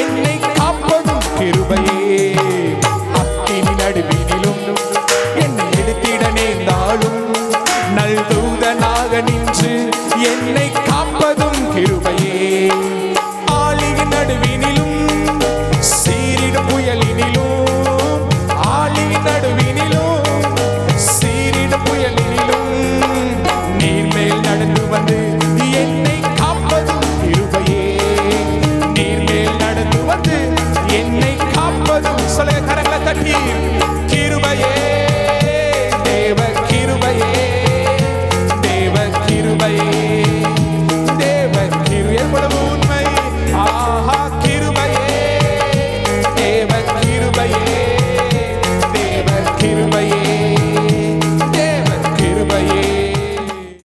என்னை காப்பதும் கிருபையே. அக்கினி நடுவினிலும் என்னை எடுத்திட நேர்ந்தாலும் நல்தூதனாக நின்று என்னை காப்பதும் him.